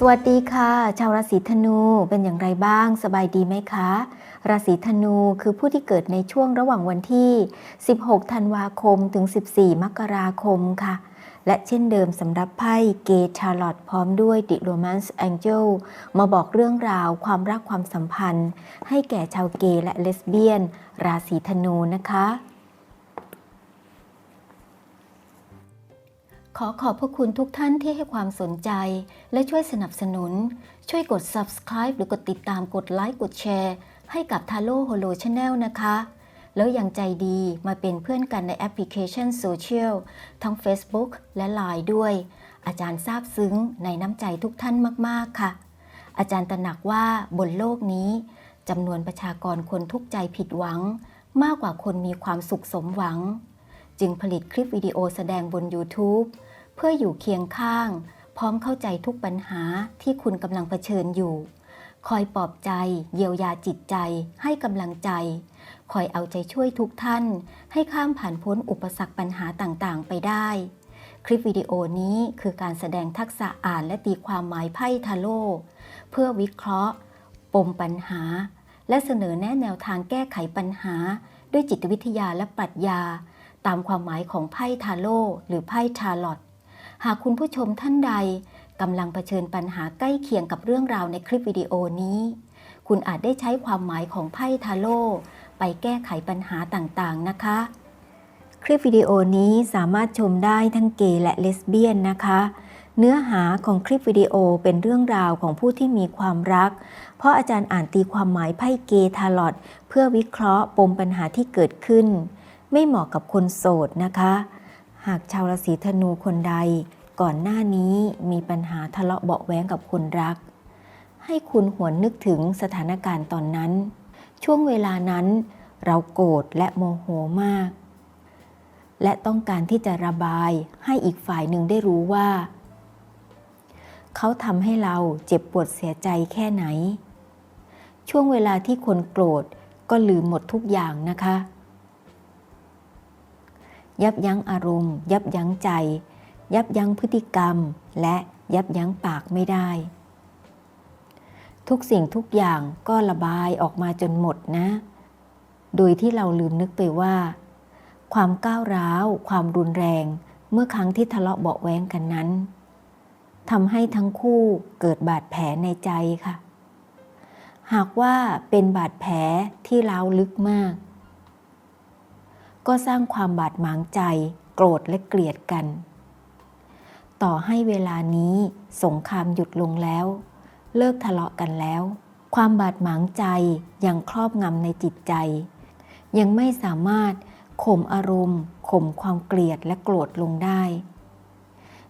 สวัสดีค่ะ ชาวราศีธนูเป็นอย่างไรบ้าง สบายดีไหมคะ ราศีธนูคือผู้ที่เกิดในช่วงระหว่างวันที่ 16 ธันวาคมถึง 14 มกราคมค่ะ และเช่นเดิมสำหรับไพ่เกตชาร์ลอตพร้อมด้วย The Romance Angel มาบอกเรื่องราวความรักความสัมพันธ์ ให้แก่ชาวเกย์และเลสเบี้ยน ราศีธนูนะคะ ขอขอบพระคุณทุกท่านที่ให้ความสนใจ และช่วยสนับสนุน ช่วยกด subscribe หรือกดติดตามกดไลค์กดแชร์ ให้กับ t a l o h o l o Channel นะคะ แล้วยังใจดีมาเป็นเพื่อนกันในแอปพลิเคชันโซเชียลทั้ง Facebook และ Line ด้วย อาจารย์ซาบซึ้งในน้ำใจทุกท่านมากๆค่ะ อาจารย์ตระหนักว่าบนโลกนี้จำนวนประชากรคนทุกใจผิดหวัง มากกว่าคนมีความสุขสมหวัง จึงผลิตคลิปวิดีโอแสดงบน YouTube เพื่ออยู่เคียงข้าง พร้อมเข้าใจทุกปัญหาที่คุณกำลังเผชิญอยู่ คอยปลอบใจ เยียวยาจิตใจ ให้กำลังใจ คอยเอาใจช่วยทุกท่าน ให้ข้ามผ่านพ้นอุปสรรคปัญหาต่างๆ ไปได้ คลิปวิดีโอนี้คือการแสดงทักษะอ่านและตีความหมายไพ่ทาโร่เพื่อวิเคราะห์ ปมปัญหา และเสนอแนะแนวทางแก้ไขปัญหา ด้วยจิตวิทยาและปรัชญา ตามความหมายของไพ่ทาโร่หรือไพ่ทาลอต หากคุณผู้ชมท่านใดกำลังเผชิญปัญหาใกล้เคียงกับเรื่องราวในคลิปวิดีโอนี้ คุณอาจได้ใช้ความหมายของไพ่ทาโร่ไปแก้ไขปัญหาต่างๆนะคะ คลิปวิดีโอนี้สามารถชมได้ทั้งเกย์และเลสเบี้ยนนะคะ เนื้อหาของคลิปวิดีโอเป็นเรื่องราวของผู้ที่มีความรัก เพราะอาจารย์อ่านตีความหมายไพ่เกย์ทาลอตเพื่อวิเคราะห์ปมปัญหาที่เกิดขึ้น ไม่เหมาะกับคนโสดนะคะ หากชาวราศีธนูคนใด ก่อนหน้านี้มีปัญหาทะเลาะเบาะแว้งกับคนรัก ให้คุณหวนนึกถึงสถานการณ์ตอนนั้น ช่วงเวลานั้น เราโกรธและโมโหมาก และต้องการที่จะระบายให้อีกฝ่ายหนึ่งได้รู้ว่า เขาทำให้เราเจ็บปวดเสียใจแค่ไหน ช่วงเวลาที่คนโกรธก็ลืมหมดทุกอย่างนะคะ ยับยั้งอารมณ์ ยับยั้งใจ ยับยั้งพฤติกรรม และยับยั้งปากไม่ได้ ทุกสิ่งทุกอย่างก็ระบายออกมาจนหมดนะ โดยที่เราลืมนึกไปว่า ความก้าวร้าว ความรุนแรง เมื่อครั้งที่ทะเลาะเบาะแว้งกันนั้นทำให้ทั้งคู่เกิดบาดแผลในใจค่ะ หากว่าเป็นบาดแผลที่ร้าวลึกมาก ก็สร้างความบาดหมางใจ โกรธและเกลียดกัน ต่อให้เวลานี้สงครามหยุดลงแล้ว เลิกทะเลาะกันแล้ว ความบาดหมางใจยังครอบงำในจิตใจ ยังไม่สามารถข่มอารมณ์ข่มความเกลียดและโกรธลงได้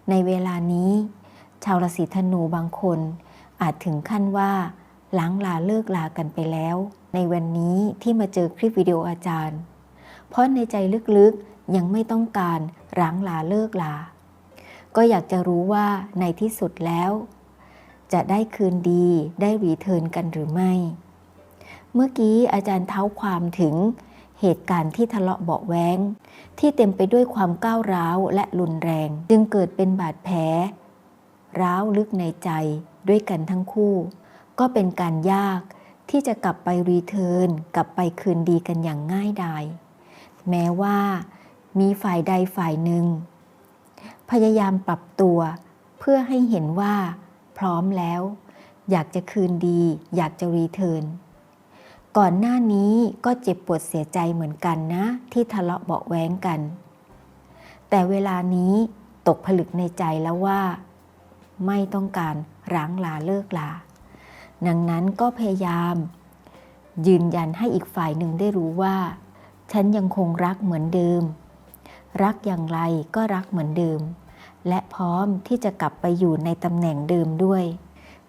ในเวลานี้ ชาวราศีธนูบางคน อาจถึงขั้นว่าล้างลาเลิกลากันไปแล้ว ในวันนี้ที่มาเจอคลิปวิดีโออาจารย์ เพราะในใจลึกๆยังไม่ต้องการล้างลาเลิกลา ก็อยากจะรู้ว่าในที่สุดแล้ว จะได้คืนดีได้รีเทิร์นกันหรือไม่ เมื่อกี้อาจารย์เท้าความถึงเหตุการณ์ที่ทะเลาะเบาะแว้งที่เต็มไปด้วยความก้าวร้าวและรุนแรง จึงเกิดเป็นบาดแผล ร้าวลึกในใจด้วยกันทั้งคู่ ก็เป็นการยากที่จะกลับไปรีเทิร์นกลับไปคืนดีกันอย่างง่ายดาย แม้ว่า มีฝ่ายใดฝ่ายหนึ่ง พยายามปรับตัวเพื่อให้เห็นว่า พร้อมแล้ว อยากจะคืนดี อยากจะรีเทิร์นก่อนหน้านี้ก็เจ็บปวดเสียใจเหมือนกันนะ ที่ทะเลาะเบาะแว้งกัน แต่เวลานี้ตกผลึกในใจแล้วว่า ไม่ต้องการร้างลาเลิกลา ดังนั้นก็พยายาม ยืนยันให้อีกฝ่ายหนึ่งได้รู้ว่า ฉันยังคงรักเหมือนเดิม รักอย่างไรก็รักเหมือนเดิม และพร้อมที่จะกลับไปอยู่ในตำแหน่งเดิมด้วย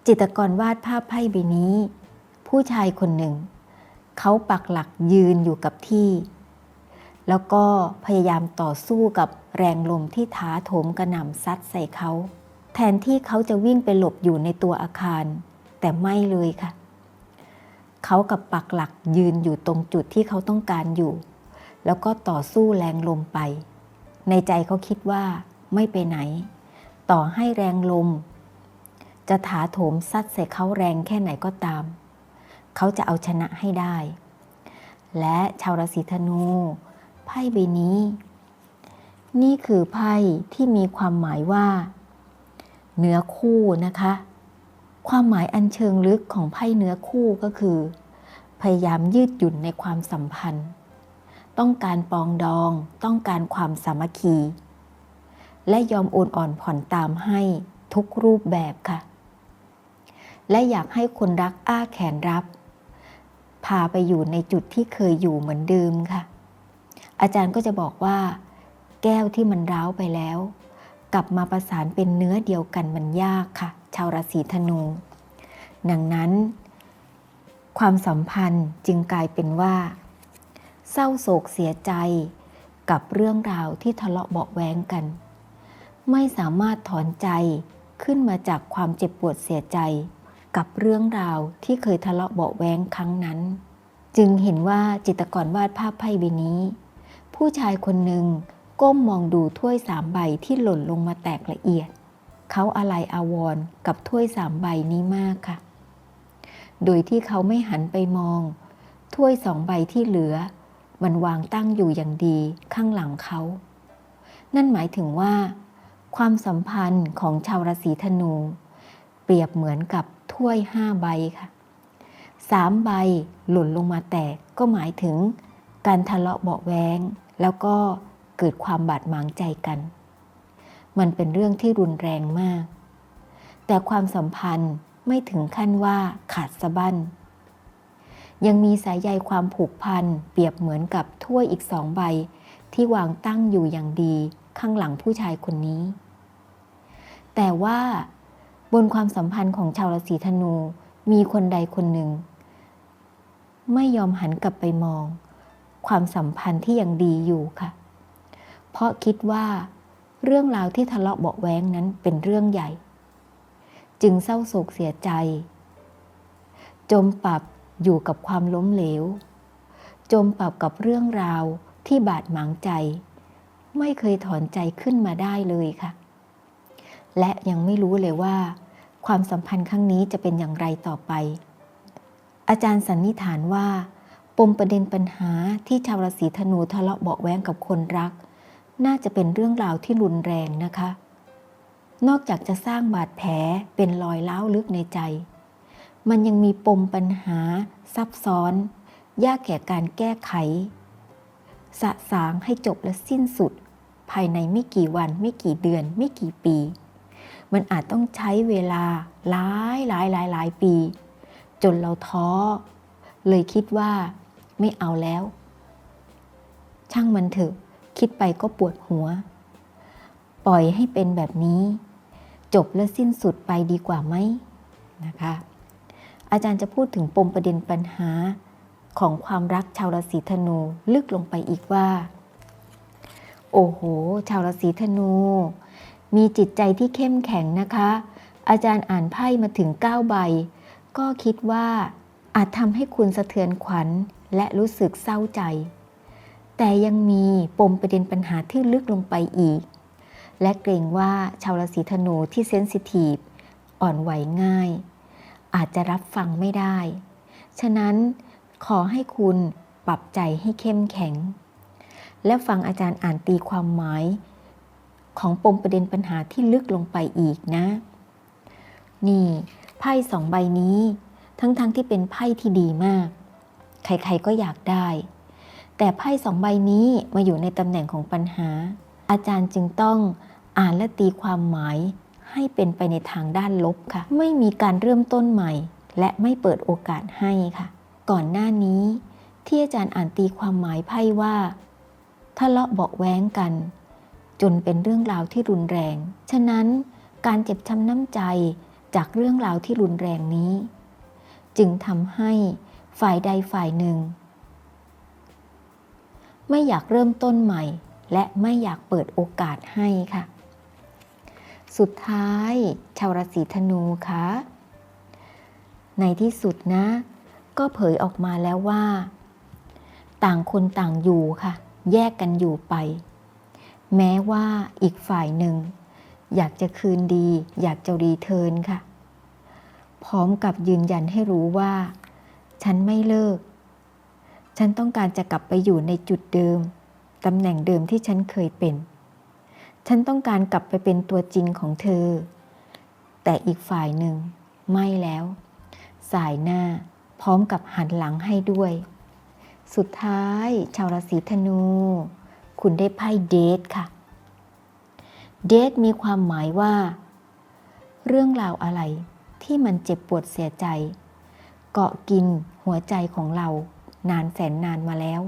จิตรกรวาดภาพไพ่ใบนี้ ผู้ชายคนหนึ่ง เขาปักหลักยืนอยู่กับที่ แล้วก็พยายามต่อสู้กับแรงลมที่ท้าโถมกระหน่ำซัดใส่เขา แทนที่เขาจะวิ่งไปหลบอยู่ในตัวอาคาร แต่ไม่เลยค่ะ เขากับปักหลักยืนอยู่ตรงจุดที่เขาต้องการอยู่ แล้วก็ต่อสู้แรงลมไป ในใจเขาคิดว่าไม่ไปไหน ต่อให้แรงลม จะถาโถมซัดใส่เขาแรงแค่ไหนก็ตาม เขาจะเอาชนะให้ได้ และชาวราศีธนู ไพ่ใบนี้ นี่คือไพ่ที่มีความหมายว่า เนื้อคู่นะคะ ความหมายอันเชิงลึกของไพ่เนื้อคู่ก็คือ พยายามยืดหยุ่นในความสัมพันธ์ ต้องการปองดอง ต้องการความสามัคคี และยอมโอนอ่อนผ่อนตามให้ทุกรูปแบบค่ะ และอยากให้คนรักอ้าแขนรับ พาไปอยู่ในจุดที่เคยอยู่เหมือนเดิมค่ะ อาจารย์ก็จะบอกว่า แก้วที่มันร้าวไปแล้ว กลับมาประสานเป็นเนื้อเดียวกันมันยากค่ะ ชาวราศีธนู ดังนั้น ความสัมพันธ์จึงกลายเป็นว่า เศร้าโศกเสียใจ กับเรื่องราวที่ทะเลาะเบาแว้งกัน ไม่สามารถถอนใจขึ้นมาจากความเจ็บปวดเสียใจ กับเรื่องราวที่เคยทะเลาะเบาแว้งครั้งนั้น จึงเห็นว่าจิตกรวาดภาพไพ่ใบนี้ ผู้ชายคนหนึ่งก้มมองดูถ้วยสามใบที่หล่นลงมาแตกละเอียด เขาอะไรอาวร์กับถ้วยสามใบนี้มากค่ะ โดยที่เขาไม่หันไปมอง ถ้วยสองใบที่เหลือ มันวางตั้งอยู่อย่างดีข้างหลังเขา นั่นหมายถึงว่า ความสัมพันธ์ของชาวราศีธนู เปรียบเหมือนกับถ้วยห้าใบค่ะสามใบหล่นลงมาแตกก็หมายถึงการทะเลาะเบาะแวงแล้วก็เกิดความบาดหมางใจกัน มันเป็นเรื่องที่รุนแรงมาก แต่ความสัมพันธ์ไม่ถึงขั้นว่าขาดสะบั้น ยังมีสายใยความผูกพันเปรียบเหมือนกับถ้วยอีกสองใบ ที่วางตั้งอยู่อย่างดีข้างหลังผู้ชายคนนี้ แต่ว่าบนความสัมพันธ์ของชาวราศีธนูมีคนใดคนหนึ่ง ไม่ยอมหันกลับไปมอง ความสัมพันธ์ที่ยังดีอยู่ค่ะ เพราะคิดว่า เรื่องราวที่ทะเลาะเบาแว้งนั้นเป็นเรื่องใหญ่ จึงเศร้าโศกเสียใจ จมปรับ อยู่กับความล้มเหลว จมปรับกับเรื่องราวที่บาดหมางใจ ไม่เคยถอนใจขึ้นมาได้เลยค่ะ และยังไม่รู้เลยว่า ความสัมพันธ์ครั้งนี้จะเป็นอย่างไรต่อไป อาจารย์สันนิษฐานว่า ปมประเด็นปัญหาที่ชาวราศีธนูทะเลาะเบาแว้งกับคนรัก น่าจะเป็นเรื่องราวที่รุนแรงนะคะ นอกจากจะสร้างบาดแผลเป็นรอยร้าลึกในใจ มันยังมีปมปัญหา ซับซ้อน ยากแก่การแก้ไข สะสางให้จบและสิ้นสุด ภายในไม่กี่วัน ไม่กี่เดือน ไม่กี่ปี มันอาจต้องใช้เวลาหลายหลายหลายหลายปี จนเราท้อ เลยคิดว่าไม่เอาแล้ว ช่างมันเถอะ คิดไปก็ปวดหัว ปล่อยให้เป็นแบบนี้ จบและสิ้นสุดไปดีกว่าไหมนะคะ อาจารย์จะพูดถึงปมประเด็นปัญหาของความรักชาวราศีธนูลึกลงไปอีกว่า โอ้โห ชาวราศีธนู มีจิตใจที่เข้มแข็งนะคะ อาจารย์อ่านไพ่มาถึง 9 ใบ ก็คิดว่าอาจทำให้คุณสะเทือนขวัญและรู้สึกเศร้าใจ แต่ยังมีปมประเด็นปัญหาที่ลึกลงไปอีก และเกรงว่าชาวราศีธนูที่เซนซิทีฟอ่อนไหวง่าย อาจจะรับฟังไม่ได้ ฉะนั้นขอให้คุณปรับใจให้เข้มแข็ง และฟังอาจารย์อ่านตีความหมาย ของปมประเด็นปัญหาที่ลึกลงไปอีกนะ นี่ไพ่สองใบนี้ ทั้งๆทที่เป็นไพ่ที่ดีมาก ใครๆก็อยากได้ แต่ไพ่สองใบนี้มาอยู่ในตำแหน่งของปัญหา อาจารย์จึงต้องอ่านและตีความหมาย ให้เป็นไปในทางด้านลบค่ะ ไม่มีการเริ่มต้นใหม่ และไม่เปิดโอกาสให้ค่ะ ก่อนหน้านี้ ที่อาจารย์อ่านตีความหมายไพ่ว่าทะเลาะเบาแว้งกัน จนเป็นเรื่องราวที่รุนแรง ฉะนั้นการเจ็บช้ำน้ำใจจากเรื่องราวที่รุนแรงนี้ จึงทำให้ฝ่ายใดฝ่ายหนึ่ง ไม่อยากเริ่มต้นใหม่ และไม่อยากเปิดโอกาสให้ค่ะ สุดท้าย ชาวราศีธนูคะในที่สุดนะ ก็เผยออกมาแล้วว่า ต่างคนต่างอยู่ค่ะ แยกกันอยู่ไป แม้ว่าอีกฝ่ายหนึ่ง อยากจะคืนดี อยากจะรีเทิร์นค่ะ พร้อมกับยืนยันให้รู้ว่า ฉันไม่เลิก ฉันต้องการจะกลับไปอยู่ในจุดเดิมตำแหน่งเดิมที่ฉันเคยเป็น ฉันต้องการกลับไปเป็นตัวจริงของเธอ แต่อีกฝ่ายหนึ่ง ไม่แล้ว สายหน้าพร้อมกับหันหลังให้ด้วย สุดท้าย ชาวราศีธนู คุณได้ไพ่เดทค่ะ เดทมีความหมายว่า เรื่องราวอะไรที่มันเจ็บปวดเสียใจ เกาะกินหัวใจของเรา นานแสนนานมาแล้ว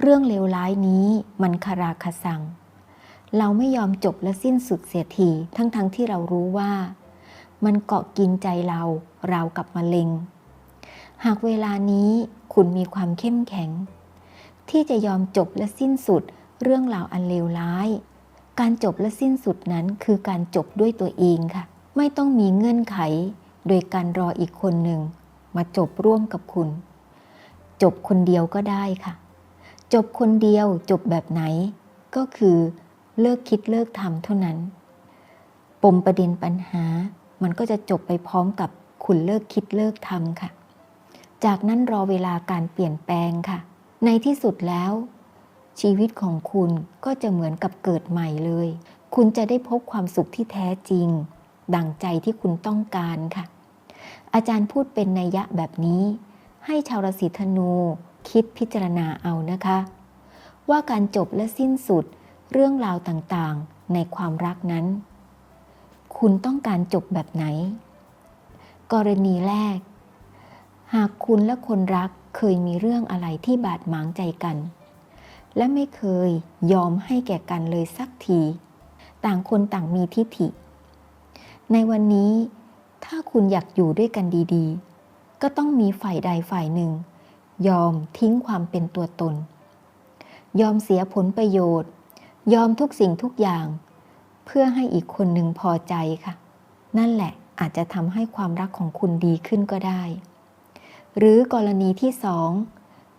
เรื่องเลวร้ายนี้มันคาราคาซัง เราไม่ยอมจบและสิ้นสุดเสียทีทั้งๆทที่เรารู้ว่า มันเกาะกินใจเราเรากับมะเร็ง หากเวลานี้คุณมีความเข้มแข็ง ที่จะยอมจบและสิ้นสุดเรื่องราวอันเลวร้าย การจบและสิ้นสุดนั้นคือการจบด้วยตัวเองค่ะ ไม่ต้องมีเงื่อนไข โดยการรออีกคนหนึ่ง มาจบร่วมกับคุณ จบคนเดียวก็ได้ค่ะ จบคนเดียวจบแบบไหน ก็คือ เลิกคิดเลิกทำเท่านั้น ปมประเด็นปัญหา มันก็จะจบไปพร้อมกับคุณเลิกคิดเลิกทำค่ะ จากนั้นรอเวลาการเปลี่ยนแปลงค่ะ ในที่สุดแล้ว ชีวิตของคุณก็จะเหมือนกับเกิดใหม่เลย คุณจะได้พบความสุขที่แท้จริง ดังใจที่คุณต้องการค่ะ อาจารย์พูดเป็นนัยยะแบบนี้ ให้ชาวราศีธนูคิดพิจารณาเอานะคะ ว่าการจบและสิ้นสุด เรื่องราวต่างๆ ในความรักนั้น คุณต้องการจบแบบไหน กรณีแรก หากคุณและคนรักเคยมีเรื่องอะไรที่บาดหมางใจกัน และไม่เคยยอมให้แก่กันเลยสักที ต่างคนต่างมีทิฐิ ในวันนี้ถ้าคุณอยากอยู่ด้วยกันดีๆ ก็ต้องมีฝ่ายใดฝ่ายหนึ่ง ยอมทิ้งความเป็นตัวตน ยอมเสียผลประโยชน์ ยอมทุกสิ่งทุกอย่าง เพื่อให้อีกคนหนึ่งพอใจค่ะ นั่นแหละอาจจะทำให้ความรักของคุณดีขึ้นก็ได้ หรือกรณีที่สอง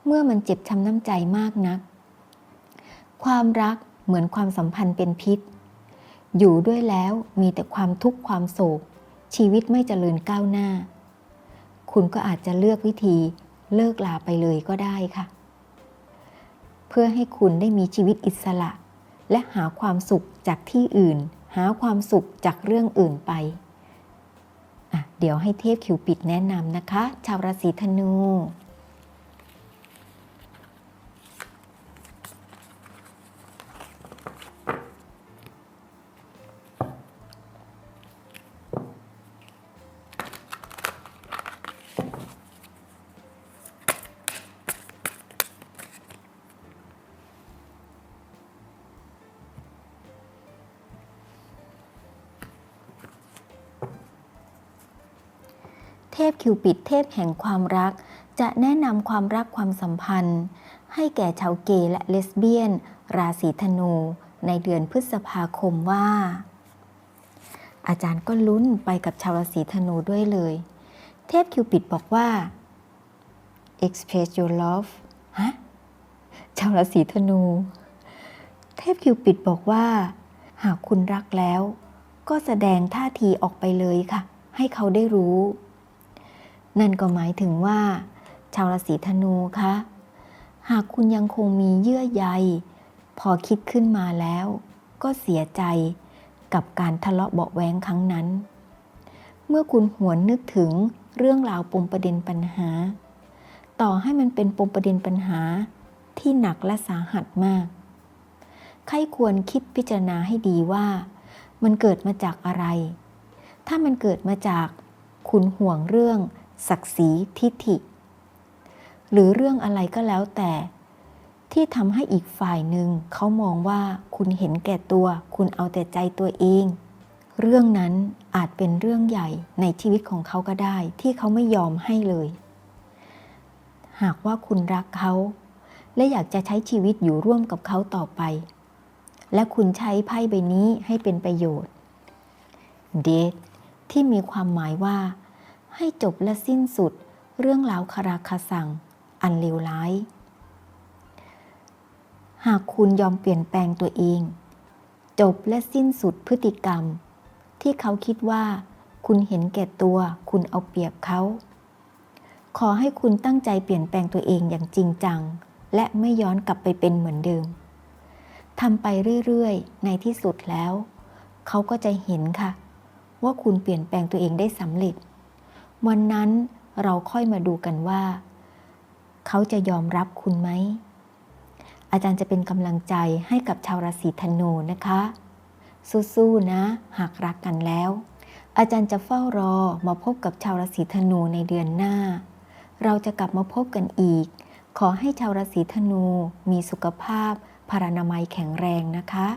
เมื่อมันเจ็บช้ำน้ำใจมากนัก ความรักเหมือนความสัมพันธ์เป็นพิษ อยู่ด้วยแล้วมีแต่ความทุกข์ความโศก ชีวิตไม่เจริญก้าวหน้า คุณก็อาจจะเลือกวิธีเลิกลาไปเลยก็ได้ค่ะ เพื่อให้คุณได้มีชีวิตอิสระ และหาความสุขจากที่อื่น หาความสุขจากเรื่องอื่นไปอะเดี๋ยวให้เทพคิวปิดแนะนำนะคะ ชาวราศีธนู พคิวปิดเทพแห่งความรัก จะแนะนำความรักความสัมพันธ์ ให้แก่ชาวเกย์และเลสเบี้ยน ราศีธนู ในเดือนพฤษภาคมว่า อาจารย์ก็ลุ้นไปกับชาวราศีธนูด้วยเลย เทพคิวปิดบอกว่า express your love ฮะชาวราศีธนู เทพคิวปิดบอกว่า หากคุณรักแล้ว ก็แสดงท่าทีออกไปเลยค่ะ ให้เขาได้รู้ นั่นก็หมายถึงว่า ชาวราศีธนูคะหากคุณยังคงมีเยื่อใย พอคิดขึ้นมาแล้ว ก็เสียใจกับการทะเลาะเบาะแว้งครั้งนั้น เมื่อคุณหวนนึกถึงเรื่องราวปมประเด็นปัญหา ต่อให้มันเป็นปมประเด็นปัญหาที่หนักและสาหัสมาก ใครควรคิดพิจารณาให้ดีว่า มันเกิดมาจากอะไร ถ้ามันเกิดมาจากคุณห่วงเรื่อง ศักดิ์ศรีทิฐิ หรือเรื่องอะไรก็แล้วแต่ ที่ทำให้อีกฝ่ายหนึ่งเขามองว่าคุณเห็นแก่ตัว คุณเอาแต่ใจตัวเอง เรื่องนั้นอาจเป็นเรื่องใหญ่ในชีวิตของเขาก็ได้ ที่เขาไม่ยอมให้เลย หากว่าคุณรักเขา และอยากจะใช้ชีวิตอยู่ร่วมกับเขาต่อไป และคุณใช้ไพ่ใบนี้ให้เป็นประโยชน์ เดทที่มีความหมายว่า ให้จบและสิ้นสุดเรื่องราวคาราคาสังอันเลวร้าย หากคุณยอมเปลี่ยนแปลงตัวเอง จบและสิ้นสุดพฤติกรรม ที่เขาคิดว่าคุณคุณเห็นแก่ตัว คุณเอาเปรียบเขา ขอให้คุณตั้งใจเปลี่ยนแปลงตัวเองอย่างจริงจัง และไม่ย้อนกลับไปเป็นเหมือนเดิมทำไปเรื่อยๆ ในที่สุดแล้ว เขาก็จะเห็นค่ะ ว่าคุณเปลี่ยนแปลงตัวเองได้สำเร็จ วันนั้นเราค่อยมาดูกันว่า เขาจะยอมรับคุณไหม อาจารย์จะเป็นกำลังใจให้กับชาวราศีธนูนะคะ สู้ๆนะ หากรักกันแล้ว อาจารย์จะเฝ้ารอมาพบกับชาวราศีธนูในเดือนหน้า เราจะกลับมาพบกันอีก ขอให้ชาวราศีธนูมีสุขภาพพารานามัยแข็งแรงนะคะ